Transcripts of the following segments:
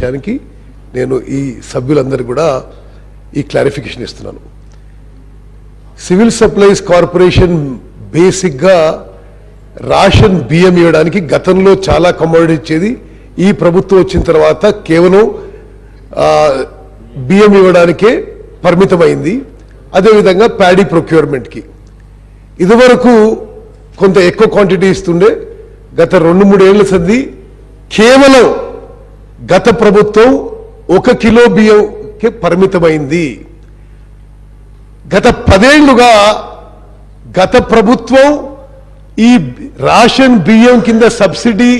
విషయానికి నేను ఈ సభ్యులందరూ కూడా ఈ క్లారిఫికేషన్ ఇస్తున్నాను. సివిల్ సప్లైస్ కార్పొరేషన్ బేసిక్గా రాషన్ బియ్యం ఇవ్వడానికి గతంలో చాలా కమోడిటీ ఇచ్చేది. ఈ ప్రభుత్వం వచ్చిన తర్వాత కేవలం బియ్యం ఇవ్వడానికే పరిమితమైంది. అదేవిధంగా ప్యాడీ ప్రొక్యూర్మెంట్కి. ఇదివరకు కొంత ఎక్కువ క్వాంటిటీ ఇస్తుండే. గత రెండు మూడేళ్ళ సంది కేవలం గత ప్రభుత్వం ఒక కిలో బియ్యంకి పరిమితమైంది. గత పదేళ్ళుగా గత ప్రభుత్వం ఈ రాషన్ బియ్యం కింద సబ్సిడీ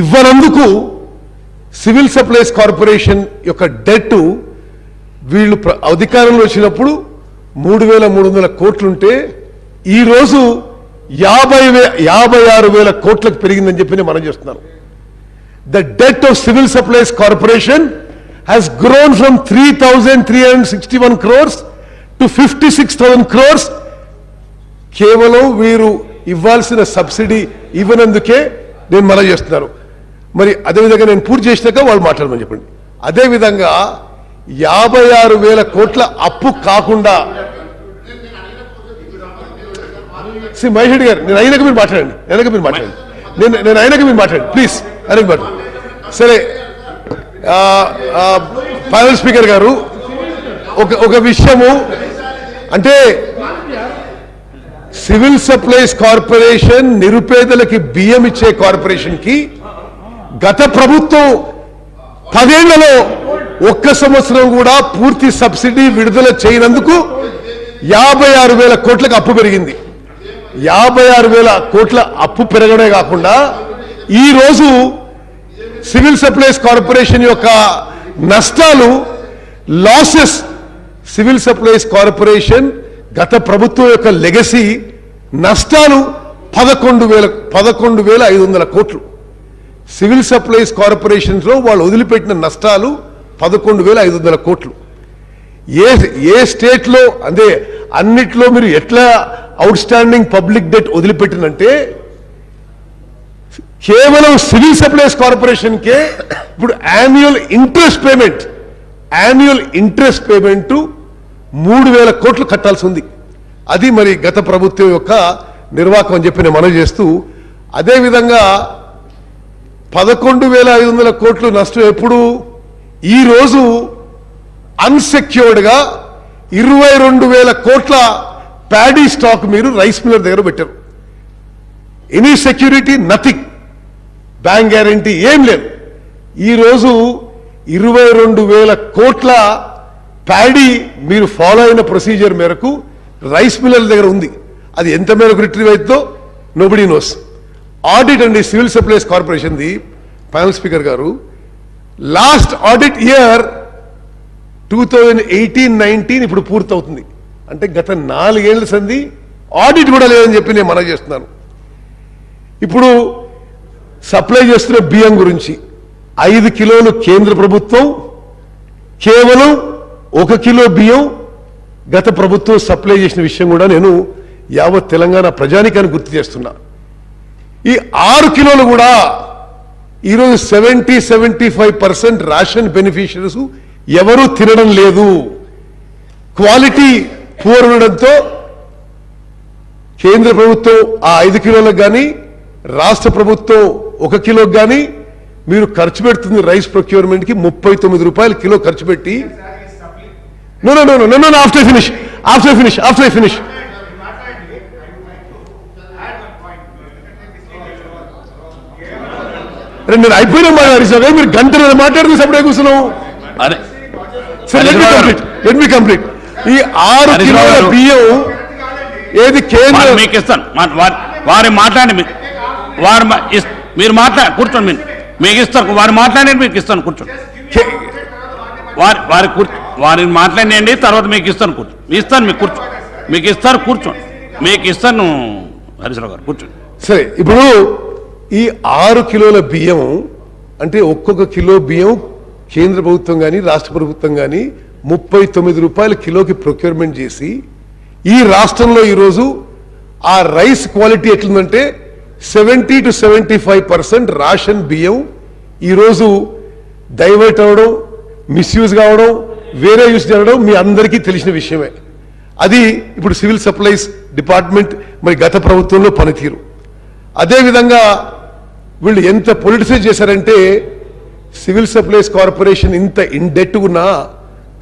ఇవ్వనందుకు సివిల్ సప్లైస్ కార్పొరేషన్ యొక్క డెట్ వీళ్ళు అధికారంలో వచ్చినప్పుడు మూడు వేల మూడు వందల కోట్లుంటే ఈరోజు యాభై వే యాభై ఆరు వేల కోట్లకు పెరిగిందని చెప్పి మనం చేస్తున్నాను. The debt of civil supplies corporation has grown from 3361 crores to 56000 crores. కేవలం వీరు ఇవ్వాల్సిన సబ్సిడీ ఇవ్వనందుకే నేను మనం చేస్తున్నాను మరి అదేవిధంగా నేను పూర్తి చేసినాక వాళ్ళు మాట్లాడమని చెప్పండి. అదేవిధంగా యాభై ఆరు వేల కోట్ల అప్పు కాకుండా శ్రీ మహేష్ రెడ్డి గారు నేను అయినాక మీరు మాట్లాడండి వెనక మీరు మాట్లాడండి. నేను నేను అయినాక మీరు మాట్లాడండి ప్లీజ్ అయినాక సరే ఫైనల్ స్పీకర్ గారు ఒక ఒక విషయము అంటే సివిల్ సప్లైస్ కార్పొరేషన్ నిరుపేదలకి బియ్యం ఇచ్చే కార్పొరేషన్కి గత ప్రభుత్వం పదేళ్ళలో ఒక్క సంవత్సరం కూడా పూర్తి సబ్సిడీ విడుదల చేయనందుకు యాభై ఆరు వేల కోట్లకు అప్పు పెరిగింది. యాభై ఆరు వేల కోట్ల అప్పు పెరగడమే కాకుండా ఈ రోజు సివిల్ సప్లైస్ కార్పొరేషన్ యొక్క నష్టాలు లాసెస్ సివిల్ సప్లైస్ కార్పొరేషన్ గత ప్రభుత్వం యొక్క లెగసీ నష్టాలు పదకొండు వేల పదకొండు వేల ఐదు వందల కోట్లు. సివిల్ సప్లైస్ కార్పొరేషన్స్లో వాళ్ళు వదిలిపెట్టిన నష్టాలు పదకొండు వేల ఐదు వందల కోట్లు. ఏ ఏ స్టేట్లో అంటే అన్నిట్లో మీరు ఎట్లా అవుట్ స్టాండింగ్ పబ్లిక్ డెట్ వదిలిపెట్టినంటే కేవలం సివిల్ సప్లైస్ కార్పొరేషన్కే ఇప్పుడు annual interest payment annual interest payment మూడు వేల కోట్లు కట్టాల్సి ఉంది. అది మరి గత ప్రభుత్వం యొక్క నిర్వాహకం అని చెప్పి నేను మనవి చేస్తూ అదేవిధంగా పదకొండు వేల ఐదు వందల కోట్లు నష్టం ఎప్పుడు? ఈరోజు అన్సెక్యూర్డ్గా ఇరవై రెండు వేల కోట్ల ప్యాడీ స్టాక్ మీరు రైస్ మిల్లర్ దగ్గర పెట్టారు. Any security nothing bank guarantee ఏం లేదు. ఈరోజు ఇరవై రెండు వేల కోట్ల ప్యాడీ మీరు ఫాలో అయిన ప్రొసీజర్ మేరకు రైస్ మిల్లర్ దగ్గర ఉంది. అది ఎంత మేరకు రిట్రీవ్ అవుతుందో నోబడి నోస్. ఆడిట్ అండి సివిల్ సప్లైస్ కార్పొరేషన్ది ప్యానల్ స్పీకర్ గారు last audit year two thousand eighteen nineteen ఇప్పుడు పూర్తవుతుంది. అంటే గత నాలుగేళ్ళ సంది ఆడిట్ కూడా లేదని చెప్పి నేను మనవి చేస్తున్నాను. ఇప్పుడు సప్లై చేస్తున్న బియ్యం గురించి. ఐదు కిలోలు కేంద్ర ప్రభుత్వం కేవలం ఒక కిలో బియ్యం గత ప్రభుత్వం సప్లై చేసిన విషయం కూడా నేను యావత్ తెలంగాణ ప్రజానికాన్ని గుర్తు చేస్తున్నా. ఈ ఆరు కిలోలు కూడా ఈరోజు seventy seventy five percent ration beneficiaries ఎవరూ తినడం లేదు. క్వాలిటీ పూర్ ఉండడంతో కేంద్ర ప్రభుత్వం ఆ ఐదు కిలోలకు కానీ రాష్ట్ర ప్రభుత్వం ఒక కిలోకి కానీ మీరు ఖర్చు పెడుతుంది రైస్ ప్రొక్యూర్మెంట్కి ముప్పై తొమ్మిది రూపాయలు కిలో ఖర్చు పెట్టి. No no no no no after finish after finish after finish రెండు నేను అయిపోయినా మాట్లాడి మీరు గంట మాట్లాడుతూ సపడే కూర్చున్నావు? అరే సరే let me complete let me complete ఈ ఆరు కిలోల. బియ్యం ఏది కేంద్ర వారు మీకు ఇస్తాను వారి- మాట్లాడి వారు మీరు మాట్లా కూర్చోండి మీరు. మీకు ఇస్తాను వారు మాట్లాడండి మీకు ఇస్తాను కూర్చోండి. వారి వారి కూర్చో వారిని మాట్లాడండి తర్వాత మీకు ఇస్తాను కూర్చో ఇస్తాను మీకు కూర్చో మీకు ఇస్తారు కూర్చోండి. మీకు ఇస్తాను హరీశ్రావు గారు కూర్చోండి. సరే ఇప్పుడు ఈ ఆరు కిలోల బియ్యం అంటే ఒక్కొక్క కిలో బియ్యం కేంద్ర ప్రభుత్వం కానీ రాష్ట్ర ప్రభుత్వం కానీ ముప్పై తొమ్మిది రూపాయల కిలోకి ప్రొక్యూర్మెంట్ చేసి ఈ రాష్ట్రంలో ఈరోజు ఆ రైస్ క్వాలిటీ ఎట్లుందంటే seventy two seventy five percent ration బియ్యం ఈరోజు డైవర్ట్ అవ్వడం మిస్యూజ్ కావడం వేరే యూస్ జరగడం మీ అందరికీ తెలిసిన విషయమే. అది ఇప్పుడు సివిల్ సప్లైస్ డిపార్ట్మెంట్ మరి గత ప్రభుత్వంలో పనితీరు. అదేవిధంగా వీళ్ళు ఎంత పొలిటిసైజ్ చేశారంటే సివిల్ సప్లైస్ కార్పొరేషన్ ఇంత ఇండెట్ ఉన్నా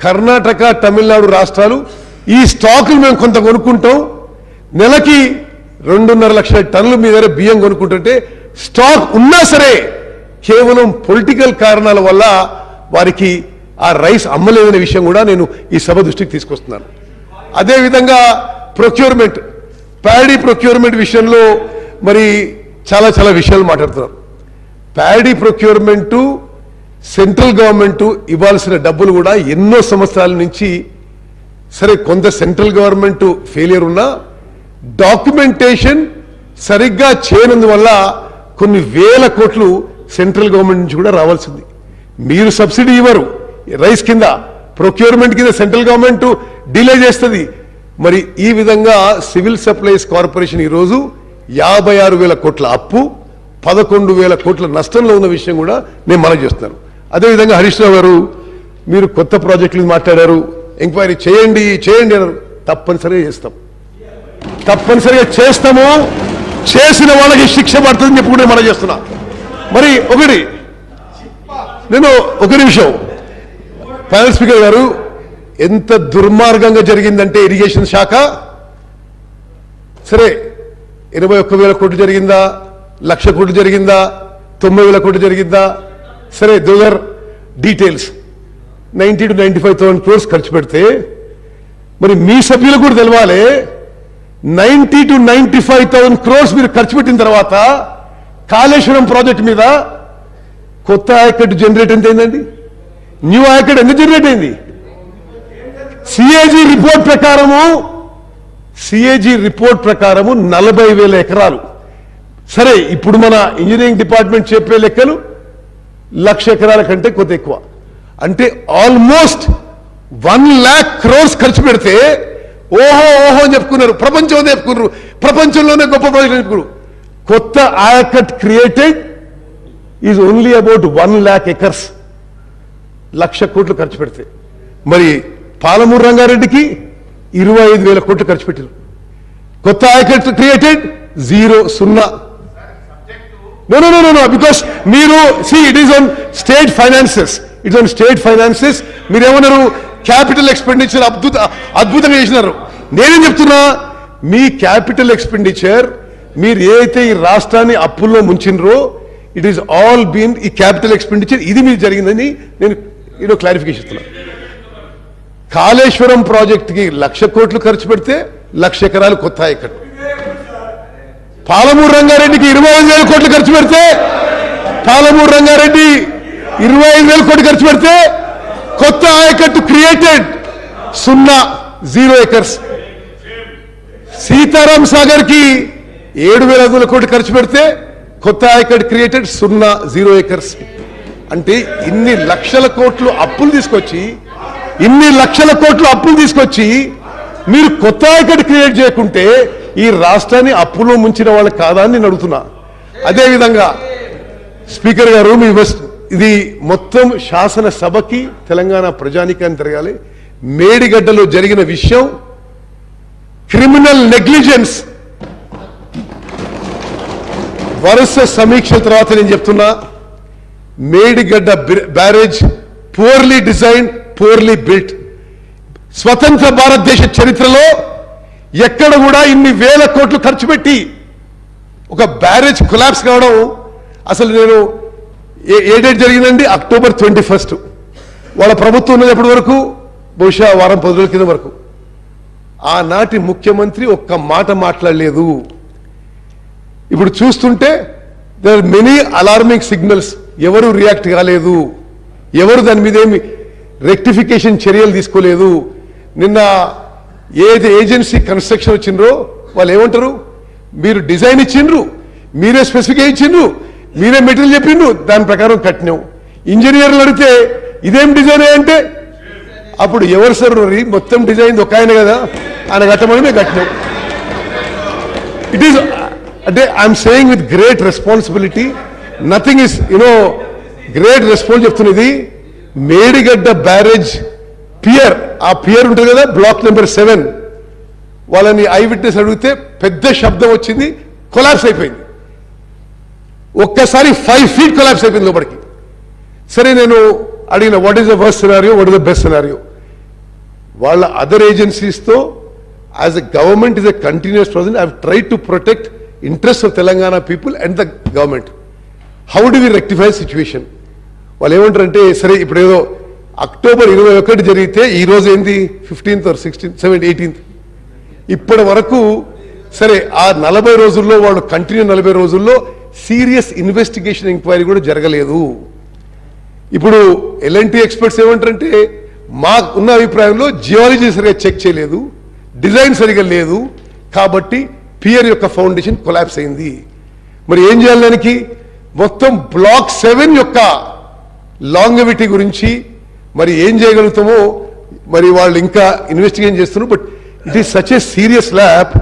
కర్ణాటక తమిళనాడు రాష్ట్రాలు ఈ స్టాకులు మేము కొంత కొనుక్కుంటాం నెలకి రెండున్నర లక్షల టన్నులు మీ దగ్గర బియ్యం కొనుక్కుంటుంటే స్టాక్ ఉన్నా సరే కేవలం పొలిటికల్ కారణాల వల్ల వారికి ఆ రైస్ అమ్మలేదనే విషయం కూడా నేను ఈ సభ దృష్టికి తీసుకొస్తున్నాను. అదేవిధంగా ప్రొక్యూర్మెంట్ ప్యాడీ ప్రొక్యూర్మెంట్ విషయంలో మరి చాలా చాలా విషయాలు మాట్లాడుతున్నారు ప్యాడీ ప్రొక్యూర్మెంటు సెంట్రల్ గవర్నమెంట్ ఇవ్వాల్సిన డబ్బులు కూడా ఎన్నో సంవత్సరాల నుంచి సరే కొంత సెంట్రల్ గవర్నమెంట్ ఫెయిలియర్ ఉన్నా డాక్యుమెంటేషన్ సరిగ్గా చేయనందువల్ల కొన్ని వేల కోట్లు సెంట్రల్ గవర్నమెంట్ నుంచి కూడా రావాల్సింది. మీరు సబ్సిడీ ఇవ్వరు. రైస్ కింద ప్రొక్యూర్మెంట్ కింద సెంట్రల్ గవర్నమెంట్ డిలే చేస్తుంది. మరి ఈ విధంగా సివిల్ సప్లైస్ కార్పొరేషన్ ఈరోజు యాభై ఆరు వేల కోట్ల అప్పు పదకొండు వేల కోట్ల నష్టంలో ఉన్న విషయం కూడా నేను మనం చేస్తున్నాను అదేవిధంగా హరీష్ రావు గారు మీరు కొత్త ప్రాజెక్టులు మాట్లాడారు ఎంక్వైరీ చేయండి చేయండి అన్నారు. తప్పనిసరిగా చేస్తాం. తప్పనిసరిగా చేస్తాము. చేసిన వాళ్ళకి శిక్ష పడుతుందని చెప్పి కూడా మనం చేస్తున్నా. మరి ఒకటి నేను ఒక నిమిషం ప్యానల్ స్పీకర్ గారు ఎంత దుర్మార్గంగా జరిగిందంటే ఇరిగేషన్ శాఖ? సరే ఇరవై ఒక్క వేల కోట్లు జరిగిందా? లక్ష కోట్లు జరిగిందా? తొంభై వేల కోట్లు జరిగిందా? సరే the other details ninety two ninety five thousand crores ఖర్చు పెడితే మరి మీ సభ్యులకు కూడా తెలవాలి. Ninety two ninety five thousand crores మీరు ఖర్చు పెట్టిన తర్వాత కాళేశ్వరం ప్రాజెక్ట్ మీద కొత్త ఆయకట్టు జనరేట్ ఎంత అయిందండి? న్యూ ఆయకట్ ఎంత జనరేట్ అయింది? సిఏజీ రిపోర్ట్ ప్రకారము సిఏజీ రిపోర్ట్ ప్రకారము నలభై వేల ఎకరాలు. సరే ఇప్పుడు మన ఇంజనీరింగ్ డిపార్ట్మెంట్ చెప్పే లెక్కలు లక్ష ఎకరాల కంటే కొద్ది ఎక్కువ. అంటే ఆల్మోస్ట్ వన్ ల్యాక్ క్రోర్స్ ఖర్చు పెడితే ఓహో ఓహో అని చెప్పుకున్నారు. ప్రపంచం చెప్పుకున్నారు. ప్రపంచంలోనే గొప్ప ప్రాజెక్ట్ చెప్పుకున్నారు. కొత్త ayacut created is only about one lakh acres లక్ష కోట్లు ఖర్చు పెడితే. మరి పాలమూరు రంగారెడ్డికి ఇరవై ఐదు వేల కోట్లు ఖర్చు పెట్టారు. కొత్త ఆయకట్ క్రియేటెడ్ జీరో సున్నా. No no no no because మీరు see it is on state finances it's on state finances మీరు ఏమన్నారు క్యాపిటల్ ఎక్స్పెండిచర్ అద్భుత అద్భుతంగా చేసినారు. నేనేం చెప్తున్నా మీ క్యాపిటల్ ఎక్స్పెండిచర్ మీరు ఏదైతే ఈ రాష్ట్రాన్ని అప్పుల్లో ముంచినరో ఇట్ ఈస్ ఆల్ బీన్ ఈ క్యాపిటల్ ఎక్స్పెండిచర్ ఇది మీరు జరిగిందని నేను ఈరోజు క్లారిఫికేషన్ ఇస్తున్నా. కాళేశ్వరం ప్రాజెక్టుకి లక్ష కోట్లు ఖర్చు పెడితే లక్ష ఎకరాలు కొత్త ఇక్కడ. పాలమూరు రంగారెడ్డికి ఇరవై ఐదు వేల కోట్లు ఖర్చు పెడితే పాలమూరు రంగారెడ్డి ఇరవై ఐదు వేల కోట్లు ఖర్చు పెడితే కొత్త ఆయకట్టు క్రియేటెడ్ సున్నా జీరో ఎకర్స్ సీతారాం సాగర్కి ఏడు వేల ఐదు వందల కోట్లు ఖర్చు పెడితే కొత్త ఆయకట్టు క్రియేటెడ్ సున్నా జీరో ఎకర్స్ అంటే ఇన్ని లక్షల కోట్లు అప్పులు తీసుకొచ్చి ఇన్ని లక్షల కోట్లు అప్పులు తీసుకొచ్చి మీరు కొత్త ఆయకట్టు క్రియేట్ చేయకుంటే ఈ రాష్ట్రాన్ని అప్పులో ముంచిన వాళ్ళు కాదా అని నేను అడుగుతున్నా. అదేవిధంగా స్పీకర్ గారు మీ వస్- ఇది మొత్తం శాసనసభకి తెలంగాణ ప్రజానికాన్ని తిరగాలి. మేడిగడ్డలో జరిగిన విషయం క్రిమినల్ నెగ్లిజెన్స్. వరుస సమీక్షల తర్వాత నేను చెప్తున్నా Medigadda barrage poorly design poorly built స్వతంత్ర భారతదేశ చరిత్రలో ఎక్కడ కూడా ఇన్ని వేల కోట్లు ఖర్చు పెట్టి ఒక బ్యారేజ్ కొలాప్స్ కావడం అసలు నేను ఏ- ఏ డేట్ జరిగిందండి? అక్టోబర్ ట్వంటీ ఫస్ట్ వాళ్ళ ప్రభుత్వం ఉన్నది ఎప్పటి వరకు? బహుశా వారం పది రోజుల కింద వరకు. ఆనాటి ముఖ్యమంత్రి ఒక్క మాట మాట్లాడలేదు. ఇప్పుడు చూస్తుంటే there are many alarming signals ఎవరు రియాక్ట్ కాలేదు. ఎవరు దాని మీద ఏమి రెక్టిఫికేషన్ చర్యలు తీసుకోలేదు. నిన్న ఏది ఏజెన్సీ కన్స్ట్రక్షన్ వచ్చిండ్రో వాళ్ళు ఏమంటారు? మీరు డిజైన్ ఇచ్చిండ్రు. మీరే స్పెసిఫిక్ ఇచ్చిండ్రు మీరే మెటీరియల్ చెప్పిండు దాని ప్రకారం కట్టినావు ఇంజనీర్లు అడిగితే ఇదేం డిజైన్ అంటే? అప్పుడు ఎవరు సార్ మొత్తం డిజైన్ ఒక ఆయన కదా? ఆయన కట్టమని మేము కట్టినాం. ఇట్ ఈస్ అంటే I'm saying with great responsibility nothing is you know great response చెప్తున్నది మేడిగడ్డ బ్యారేజ్ పియర్ ఆ పియర్ ఉంటుంది కదా బ్లాక్ నెంబర్ సెవెన్ వాళ్ళని ఐ విట్నెస్ అడిగితే పెద్ద శబ్దం వచ్చింది కొలాప్స్ అయిపోయింది. ఒక్కసారి ఫైవ్ ఫీట్ కొలాబ్స్ అయిపోయింది లోపలికి. సరే నేను అడిగిన what is the worst scenario what is the best scenario వాళ్ళ other ఏజెన్సీస్తో as a government is a continuous process I try to protect interest of Telangana people and the government how do we rectify situation వాళ్ళు ఏమంటారంటే సరే ఇప్పుడు ఏదో October ఇరవై ఒకటి జరిగితే ఈ రోజు ఏంది? Fifteenth or sixteenth seventh eighteenth ఇప్పటి వరకు సరే ఆ నలభై రోజుల్లో వాళ్ళు కంటిన్యూ నలభై రోజుల్లో సీరియస్ ఇన్వెస్టిగేషన్ ఎంక్వైరీ కూడా జరగలేదు. ఇప్పుడు ఎల్ఎన్టీ ఎక్స్పర్ట్స్ ఏమంటారంటే మా ఉన్న అభిప్రాయంలో జియాలజీ సరిగా చెక్ చేయలేదు డిజైన్ సరిగా లేదు కాబట్టి పియర్ యొక్క ఫౌండేషన్ కొలాప్స్ అయింది. మరి ఏం చేయాలి దానికి? మొత్తం బ్లాక్ సెవెన్ యొక్క లాంగవిటీ గురించి మరి ఏం చేయగలుగుతామో మరి వాళ్ళు ఇంకా ఇన్వెస్టిగేషన్ చేస్తున్నారు but it is such a serious lab.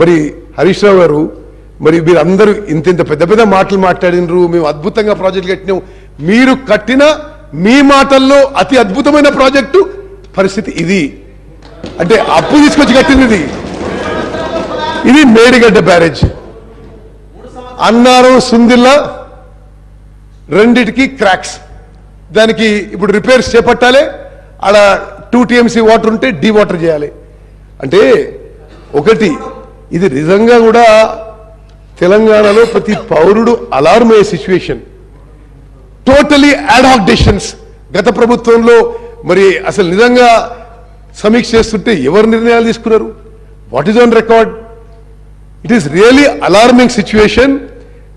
మరి హరీష్ రావు గారు మరి మీరు అందరూ ఇంత ఇంత పెద్ద పెద్ద మాటలు మాట్లాడినరు మేము అద్భుతంగా ప్రాజెక్ట్ కట్టినాం. మీరు కట్టిన మీ మాటల్లో అతి అద్భుతమైన ప్రాజెక్టు పరిస్థితి ఇది. అంటే అప్పు తీసుకొచ్చి కట్టింది ఇది. ఇది మేడిగడ్డ బ్యారేజ్. అన్నారం సుందిల్లా రెండిటికి క్రాక్స్ దానికి ఇప్పుడు రిపేర్స్ చేపట్టాలి. అలా టూ టీఎంసీ వాటర్ ఉంటే డీ వాటర్ చేయాలి. అంటే ఒకటి ఇది నిజంగా కూడా తెలంగాణలో ప్రతి పౌరుడు అలారం అయ్యే సిచ్యువేషన్ టోటలీ అడాక్ డెసిషన్స్ గత ప్రభుత్వంలో మరి అసలు నిజంగా సమీక్ష చేస్తుంటే ఎవరు నిర్ణయాలు తీసుకున్నారు? What is on record it is really alarming situation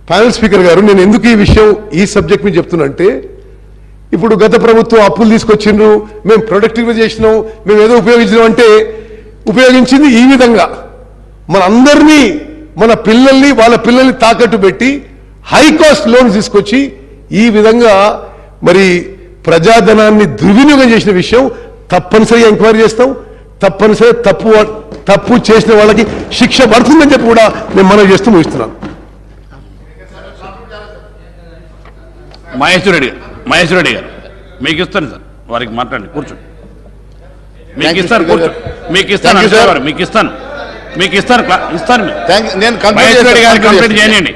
panel speaker గారు నేను ఎందుకు ఈ విషయం ఈ సబ్జెక్ట్ మీద చెప్తున్నంటే ఇప్పుడు గత ప్రభుత్వం అప్పులు తీసుకొచ్చిండ్రు మేము ప్రొడక్టివ్గా చేసినాం మేము ఏదో ఉపయోగించినాం అంటే ఉపయోగించింది ఈ విధంగా. మన అందరినీ మన పిల్లల్ని వాళ్ళ పిల్లల్ని తాకట్టు పెట్టి హై కాస్ట్ లోన్స్ తీసుకొచ్చి ఈ విధంగా మరి ప్రజాధనాన్ని దుర్వినియోగం చేసిన విషయం తప్పనిసరిగా ఎంక్వైరీ చేస్తాం. తప్పనిసరిగా తప్పు తప్పు చేసిన వాళ్ళకి శిక్ష పడుతుందని చెప్పి కూడా నేను మనం చేస్తూ ముగిస్తున్నాను. మహేశ్వర రెడ్డి గారు మహేశ్వర రెడ్డి గారు మీకు ఇస్తాను సార్. వారికి మాట్లాడండి కూర్చోండి. మీకు ఇస్తాను గారు. మీకు ఇస్తాను మీకు ఇస్తాను. మీకు ఇస్తాను ఇస్తాను. నేను కంప్లీట్ మహేశ్వర